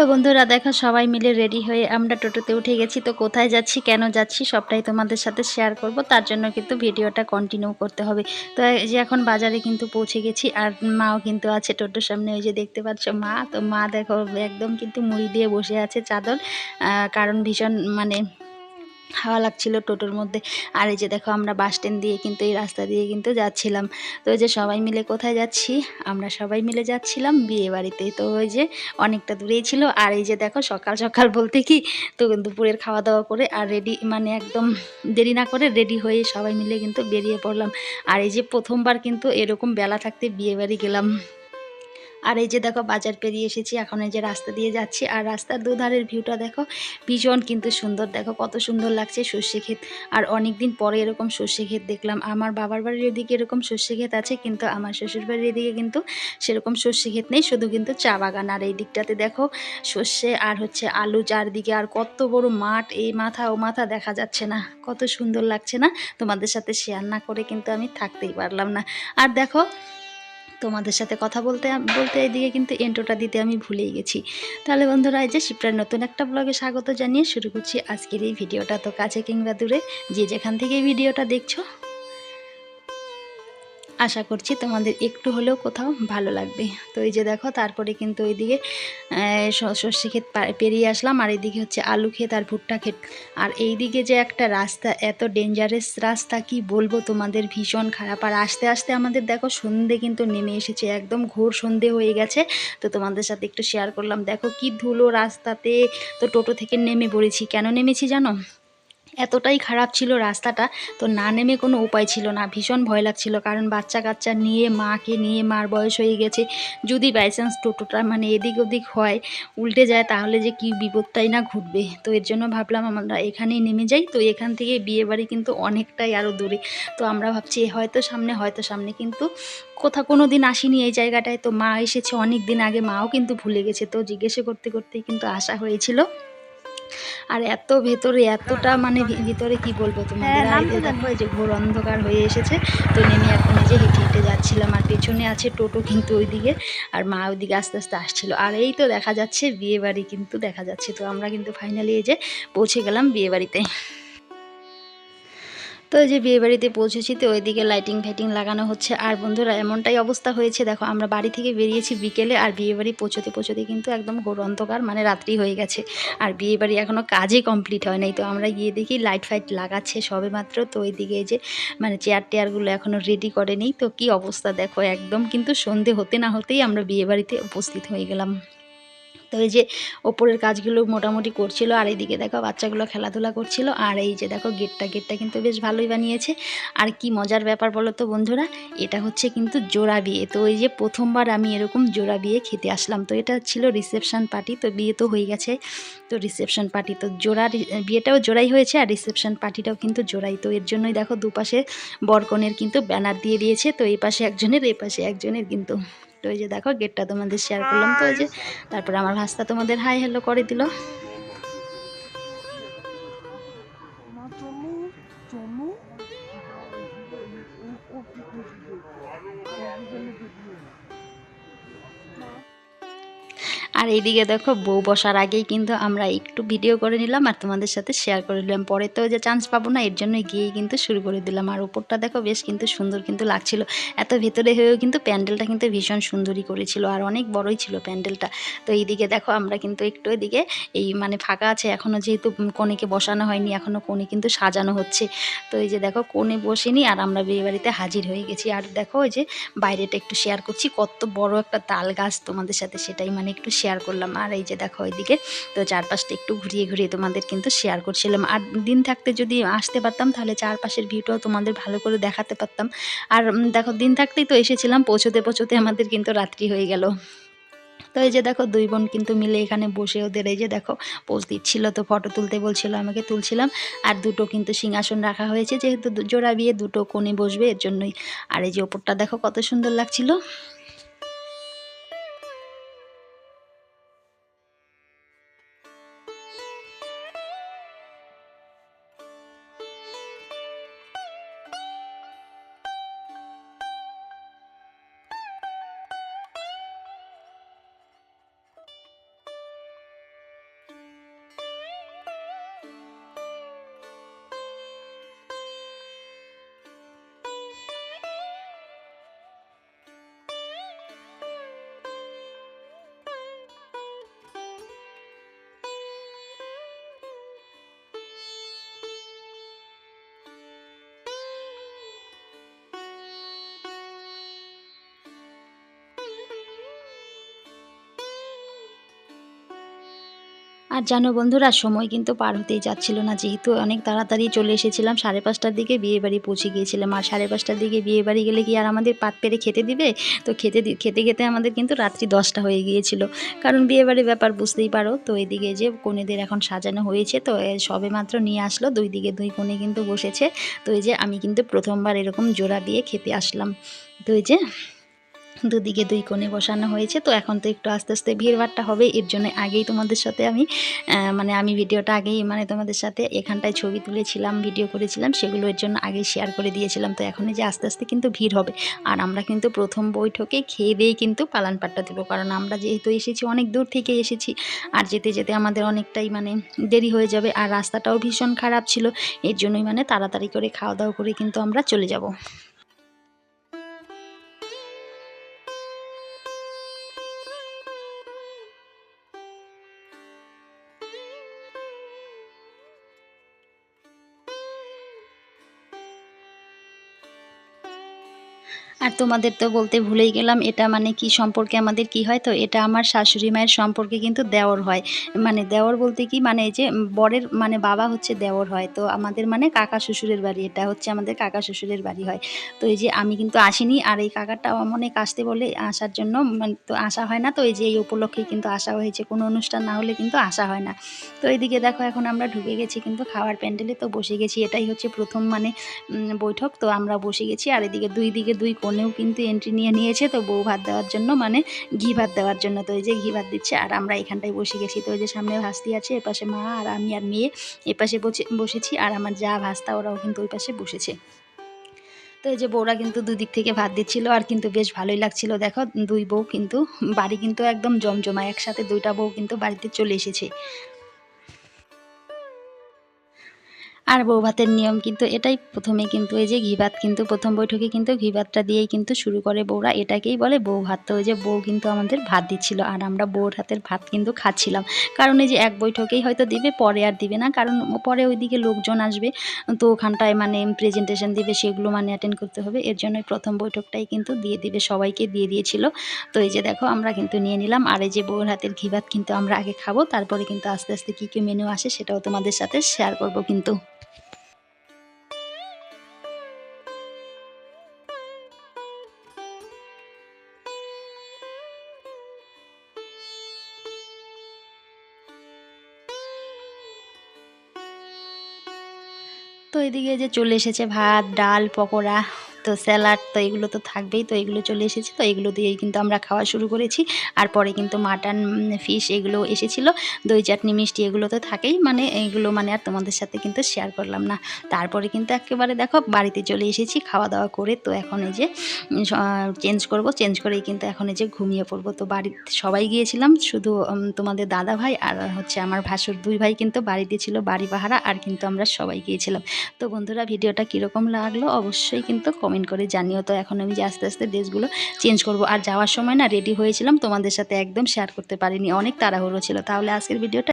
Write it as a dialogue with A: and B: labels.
A: তো বন্ধুরা দেখো, সবাই মিলে রেডি হয়ে আমরা টোটোতে উঠে গেছি। তো কোথায় যাচ্ছি, কেন যাচ্ছি, সবটাই তোমাদের সাথে শেয়ার করব। তার জন্য কিন্তু ভিডিওটা কন্টিনিউ করতে হবে। তো যে এখন বাজারে কিন্তু পৌঁছে গেছি আর মাও কিন্তু আছে টোটোর সামনে। ওই যে দেখতে পাচ্ছ মা। তো মা দেখো, একদম কিন্তু মুড়ি দিয়ে বসে আছে চাদর। কারণ ভীষণ মানে হাওয়া লাগছিল টোটোর মধ্যে। আর এই যে দেখো আমরা বাস স্ট্যান্ড দিয়ে কিন্তু এই রাস্তা দিয়ে কিন্তু যাচ্ছিলাম। তো ওই যে সবাই মিলে কোথায় যাচ্ছি? আমরা সবাই মিলে যাচ্ছিলাম বিয়ে বাড়িতে। তো ওই যে অনেকটা দূরেই ছিল। আর এই যে দেখো সকাল সকাল বলতে কি, তো দুপুরের খাওয়া দাওয়া করে আর রেডি মানে একদম দেরি না করে রেডি হয়ে সবাই মিলে কিন্তু বেরিয়ে পড়লাম। আর এই যে প্রথমবার কিন্তু এরকম বেলা থাকতে বিয়ে বাড়ি গেলাম। আর এই যে দেখো বাজার পেরিয়ে এসেছি, এখন এই যে রাস্তা দিয়ে যাচ্ছি। আর রাস্তার দুধারের ভিউটা দেখো, ভীষণ কিন্তু সুন্দর। দেখো কত সুন্দর লাগছে সর্ষে ক্ষেত। আর অনেক দিন পরে এরকম সর্ষে ক্ষেত দেখলাম। আমার বাবার বাড়ির এদিকে এরকম সর্ষে ক্ষেত আছে, কিন্তু আমার শ্বশুর বাড়ির এদিকে কিন্তু সেরকম সর্ষে ক্ষেত নেই, শুধু কিন্তু চা বাগান। আর এই দিকটাতে দেখো সর্ষে আর হচ্ছে আলু চারদিকে, আর কত বড় মাঠ, এই মাথা ও মাথা দেখা যাচ্ছে না। কত সুন্দর লাগছে না? তোমাদের সাথে শেয়ার না করে কিন্তু আমি থাকতেই পারলাম না। আর দেখো তোমাদের সাথে কথা বলতে বলতে এদিকে কিন্তু এন্ট্রোটা দিতে আমি ভুলেই গেছি। তাহলে বন্ধুরা, এই যে শিপ্রার নতুন একটা ব্লগে স্বাগত জানিয়ে শুরু করছি আজকের এই ভিডিওটা। তো কাছে কিংবা দূরে যে যেখান থেকে ভিডিওটা দেখছ আশা করছি তোমাদের একটু হলেও কোথাও ভালো লাগবে। তো এই যে দেখো, তারপরে কিন্তু ওইদিকে সর্ষে ক্ষেত পেরিয়ে আসলাম, আর এইদিকে হচ্ছে আলু ক্ষেত আর ভুট্টা ক্ষেত। আর এইদিকে যে একটা রাস্তা, এত ডেঞ্জারাস রাস্তা, কি বলব তোমাদের? ভীষণ খারাপ। আর আস্তে আস্তে আমাদের দেখো সন্ধে কিন্তু নেমে এসেছে, একদম ঘোর সন্ধে হয়ে গেছে। তো তোমাদের সাথে একটু শেয়ার করলাম। দেখো কি ধুলো রাস্তাতে, তো টোটো থেকে নেমে পড়েছি। কেন নেমেছি জানো? এতটাই খারাপ ছিল রাস্তাটা, তো না নেমে কোনো উপায় ছিল না। ভীষণ ভয় লাগছিল, কারণ বাচ্চা কাচ্চা নিয়ে, মাকে নিয়ে, মার বয়স হয়ে গেছে। যদি বাইচান্স টোটোটা মানে এদিক ওদিক হয়, উল্টে যায়, তাহলে যে কি বিপদটাই না ঘটবে। তো এর জন্য ভাবলাম আমরা এখানেই নেমে যাই। তো এখান থেকে বিয়ে বাড়ি কিন্তু অনেকটাই আরও দূরে। তো আমরা ভাবছি হয়তো সামনে হয়তো সামনে। কিন্তু কোথাও কোনো দিন আসিনি এই জায়গাটায়। তো মা এসেছে অনেক দিন আগে, মাও কিন্তু ভুলে গেছে। তো জিজ্ঞেসে করতে, করতেই কিন্তু আসা হয়েছিল। আর এত ভেতরে এতটা মানে ভিতরে কি বলব তোমাদের? যে দেখো যে ঘোর অন্ধকার হয়ে এসেছে তো নেমে এখন এই যে হেঁটে হেঁটে যাচ্ছিলাম আর পেছনে আছে টোটো কিন্তু ওইদিকে আর মা ওইদিকে আস্তে আস্তে আসছিল। আর এই তো দেখা যাচ্ছে বিয়ে বাড়ি কিন্তু দেখা যাচ্ছে। তো আমরা কিন্তু ফাইনালি এই যে পৌঁছে গেলাম বিয়ে বাড়িতে। তো এই যে বিয়ে বাড়িতে পৌঁছেছি, তো ওইদিকে লাইটিং ফাইটিং লাগানো হচ্ছে। আর বন্ধুরা, এমনটাই অবস্থা হয়েছে, দেখো, আমরা বাড়ি থেকে বেরিয়েছি বিকেলে, আর বিয়ে বাড়ি পৌঁছতে পৌঁছতে কিন্তু একদম ঘোর অন্ধকার মানে রাত্রি হয়ে গেছে। আর বিয়ে বাড়ি এখনও কাজই কমপ্লিট হয় নাই। তো আমরা গিয়ে দেখি লাইট ফাইট লাগাচ্ছে সবে মাত্র। তো ওইদিকে এই যে মানে চেয়ার টেয়ারগুলো এখনও রেডি করেনি তো কি অবস্থা, দেখো, একদম কিন্তু সন্ধে হতে না হতেই আমরা বিয়ে বাড়িতে উপস্থিত হয়ে গেলাম। তো এই যে ওপরের কাজগুলো মোটামুটি করছিল, আর এইদিকে দেখো বাচ্চাগুলো খেলাধুলা করছিল, আর এই যে দেখো গেটটা গেটটা কিন্তু বেশ ভালোই বানিয়েছে। আর কি মজার ব্যাপার বলো তো বন্ধুরা, এটা হচ্ছে কিন্তু জোড়া বিয়ে। তো এই যে প্রথমবার আমি এরকম জোড়া বিয়ে খেতে আসলাম। তো এটা ছিল রিসেপশন পার্টি তো বিয়ে তো হয়ে গেছে। তো রিসেপশন পার্টি তো জোড়া বিয়েটাও জোড়াই হয়েছে, আর রিসেপশন পার্টিটাও কিন্তু জোড়াই। তো এর জন্যই দেখো দুপাশে বরকনের কিন্তু ব্যানার দিয়ে দিয়েছে, তো এই পাশে একজনের এই পাশে একজনের কিন্তু। তো এই যে দেখো গেটটা তোমাদের শেয়ার করলাম তো এই যে। তারপরে আমার ভাস্তা তোমাদের হাই হ্যালো করে দিল। আর এইদিকে দেখো বউ বসার আগেই কিন্তু আমরা একটু ভিডিও করে নিলাম আর তোমাদের সাথে শেয়ার করে নিলাম। পরে তো যে চান্স পাবো না, এর জন্য গিয়েই কিন্তু শুরু করে দিলাম। আর উপরটা দেখো বেশ কিন্তু সুন্দর কিন্তু লাগছিল। এত ভেতরে হয়েও কিন্তু প্যান্ডেলটা কিন্তু ভীষণ সুন্দরই করেছিল আর অনেক বড়ই ছিল প্যান্ডেলটা। তো এইদিকে দেখো আমরা কিন্তু একটু এদিকে এই মানে ফাঁকা আছে এখনও যেহেতু কনেকে বসানো হয়নি এখনও কোণে কিন্তু সাজানো হচ্ছে। তো এই যে দেখো কোণে বসেনি আর আমরা বিয়ে বাড়িতে হাজির হয়ে গেছি। আর দেখো ওই যে বাইরেটা একটু শেয়ার করছি, কত বড় একটা তাল গাছ তোমাদের সাথে সেটাই মানে একটু শেয়ার করলাম। আর এই যে দেখো ওইদিকে, তো চারপাশটা একটু ঘুরিয়ে ঘুরিয়ে তোমাদের কিন্তু শেয়ার করছিলাম। আর দিন থাকতে যদি আসতে পারতাম, তাহলে চারপাশের ভিউটাও তোমাদের ভালো করে দেখাতে পারতাম। আর দেখো দিন থাকতেই তো এসেছিলাম, পৌঁছতে পৌঁছতে আমাদের কিন্তু রাত্রি হয়ে গেল। তো এই যে দেখো দুই বোন কিন্তু মিলে এখানে বসে ওদের এই যে দেখো পোজ দিচ্ছিল, তো ফটো তুলতে বলছিল, আমাকে তুলছিলাম। আর দুটো কিন্তু সিংহাসন রাখা হয়েছে, যেহেতু জোড়া বিয়ে, দুটো কোণে বসবে, এর জন্যই। আর এই যে ওপরটা দেখো কত সুন্দর লাগছিল। আর জানো বন্ধুরা, সময় কিন্তু পার হতেই যাচ্ছিল না। যেহেতু অনেক তাড়াতাড়ি চলে এসেছিলাম, সাড়ে পাঁচটার দিকে বিয়ে বাড়ি পৌঁছে গিয়েছিলাম। আর সাড়ে পাঁচটার দিকে বিয়ে বাড়ি গেলে কি আর আমাদের পাত পেরে খেতে দিবে? তো খেতে খেতে খেতে আমাদের কিন্তু রাত্রি দশটা হয়ে গিয়েছিল। কারণ বিয়ে বাড়ির ব্যাপার বুঝতেই পারো। তো এদিকে যে কনেদের এখন সাজানো হয়েছে, তো সবে মাত্র নিয়ে আসলো। দুই দিকে দুই কোণে কিন্তু বসেছে। তো এই যে আমি কিন্তু প্রথমবার এরকম জোড়া দিয়ে খেতে আসলাম। তো এই যে দুদিকে দুই কোণে বসানো হয়েছে। তো এখন তো একটু আস্তে আস্তে ভিড়ভাড়টা হবে, এর জন্য আগেই তোমাদের সাথে আমি মানে আমি ভিডিওটা আগেই মানে তোমাদের সাথে এখানটায় ছবি তুলেছিলাম, ভিডিও করেছিলাম, সেগুলো এর জন্য আগে শেয়ার করে দিয়েছিলাম। তো এখন যে আস্তে আস্তে কিন্তু ভিড় হবে। আর আমরা কিন্তু প্রথম বৈঠকে খেয়ে দিয়েই কিন্তু পালান পাট্টা দেবো, কারণ আমরা যেহেতু এসেছি, অনেক দূর থেকে এসেছি, আর যেতে যেতে আমাদের অনেকটাই মানে দেরি হয়ে যাবে, আর রাস্তাটাও ভীষণ খারাপ ছিল, এর জন্যই মানে তাড়াতাড়ি করে খাওয়া দাওয়া করে কিন্তু আমরা চলে যাব। আর তোমাদের তো বলতে ভুলেই গেলাম, এটা মানে কি সম্পর্কে আমাদের কি হয়? তো এটা আমার শাশুড়ি মায়ের সম্পর্কে কিন্তু দেওর হয়। মানে দেওর বলতে কি? মানে যে বরের মানে বাবা হচ্ছে দেওর হয়। তো আমাদের মানে কাকা শ্বশুরের বাড়ি, এটা হচ্ছে আমাদের কাকা শ্বশুরের বাড়ি হয়। তো এই যে আমি কিন্তু আসিনি, আর এই কাকাটা অনেক আসতে বলে আসার জন্য মানে তো আসা হয় না। তো এই যে এই উপলক্ষেই কিন্তু আসা হয়েছে, কোনো অনুষ্ঠান না হলে কিন্তু আসা হয় না। তো এইদিকে দেখো এখন আমরা ঢুকে গেছি কিন্তু খাওয়ার প্যান্ডেলে, তো বসে গেছি। এটাই হচ্ছে প্রথম মানে বৈঠক। তো আমরা বসে গেছি, আর এদিকে দুই দিকে দুই কোণেও কিন্তু এন্ট্রি নিয়ে নিয়েছে, তো বউ ভাত দেওয়ার জন্য মানে ঘি ভাত দেওয়ার জন্য, তো এই যে ঘি ভাত দিচ্ছে, আর আমরা এখানটায় বসে গেছি, তো ওই যে সামনে ভাস্তি আছে, এপাশে মা আর আমি আর মেয়ে, এপাশে বসে, বসেছি, আর আমার যা ভাস্তা, ওরাও কিন্তু ওই পাশে বসেছে। তো এই যে বউরা কিন্তু দুদিক থেকে ভাত দিচ্ছিল, আর কিন্তু বেশ ভালোই লাগছিল, দেখো, দুই বউ কিন্তু, বাড়ি কিন্তু একদম জমজমা একসাথে দুইটা বউ কিন্তু বাড়িতে চলে এসেছে। আর বউ ভাতের নিয়ম কিন্তু এটাই। প্রথমে কিন্তু এই যে ঘি ভাত কিন্তু প্রথম বৈঠকে কিন্তু ঘি ভাতটা দিয়েই কিন্তু শুরু করে বউরা। এটাকেই বলে বউ ভাত তো ওই যে বউ কিন্তু আমাদের ভাত দিচ্ছিল আর আমরা বউর হাতের ভাত কিন্তু খাচ্ছিলাম। কারণ এই যে এক বৈঠকেই হয়তো দিবে, পরে আর দিবে না। কারণ পরে ওইদিকে লোকজন আসবে, তো ওখানটায় মানে প্রেজেন্টেশন দিবে, সেগুলো মানে অ্যাটেন্ড করতে হবে। এর জন্যই প্রথম বৈঠকটাই কিন্তু দিয়ে দিবে, সবাইকে দিয়ে দিয়েছিল। তো এই যে দেখো, আমরা কিন্তু নিয়ে নিলাম। আর এই যে বউর হাতের ঘি ভাত কিন্তু আমরা আগে খাব। তারপরে কিন্তু আস্তে আস্তে কী কী মেনু আসে সেটাও তোমাদের সাথে শেয়ার করব কিন্তু। তো এদিকে যে চলে এসেছে ভাত ডাল পকোড়া। তো স্যালাড তো এগুলো তো থাকবেই, তো এগুলো চলে এসেছে, তো এগুলো দিয়েই কিন্তু আমরা খাওয়া শুরু করেছি। আর পরে কিন্তু মাটন ফিশ এগুলো এসেছিল, দই চাটনি, মিষ্টি এগুলো তো থাকেই মানে এগুলো মানে আর তোমাদের সাথে কিন্তু শেয়ার করলাম না। তারপরে কিন্তু একেবারে দেখো বাড়িতে চলে এসেছি খাওয়া দাওয়া করে, তো এখন এই যে চেঞ্জ করব চেঞ্জ করেই কিন্তু এখন এই যে ঘুমিয়ে পড়ব। তো বাড়িতে সবাই গিয়েছিলাম, শুধু তোমাদের দাদা ভাই আর হচ্ছে আমার ভাসুর দুই ভাই কিন্তু বাড়িতে ছিল, বাড়ি পাহারা, আর কিন্তু আমরা সবাই গিয়েছিলাম। তো বন্ধুরা, ভিডিওটা কীরকম লাগল অবশ্যই কিন্তু কমেন্ট করে জানিও তো, এখন আমি যে আস্তে আস্তে ড্রেসগুলো চেঞ্জ করব। আর যাওয়ার সময় না রেডি হয়েছিলাম, তোমাদের সাথে একদম শেয়ার করতে পারিনি, অনেক তাড়াহুড়ো ছিল। তাহলে আজকের ভিডিওটা